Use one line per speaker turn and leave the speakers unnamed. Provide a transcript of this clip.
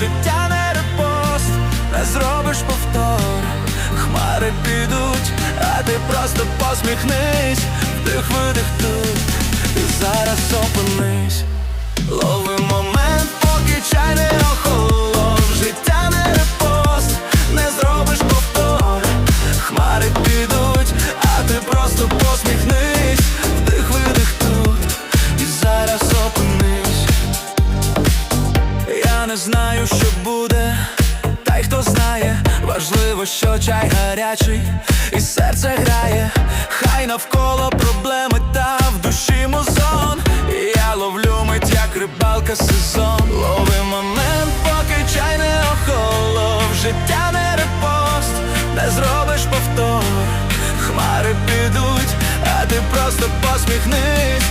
життя не репост, не зробиш повтор, хмари підуть, а ти просто посміхнись, вдих видих тут, і зараз опинись, не знаю, що буде, та й хто знає, важливо, що чай гарячий, і серце грає, хай навколо проблеми та в душі музон. Я ловлю мить, як рибалка сезон. Лови момент, поки чай не охолов, життя не репост, не зробиш повтор, хмари підуть, а ти просто посміхнись.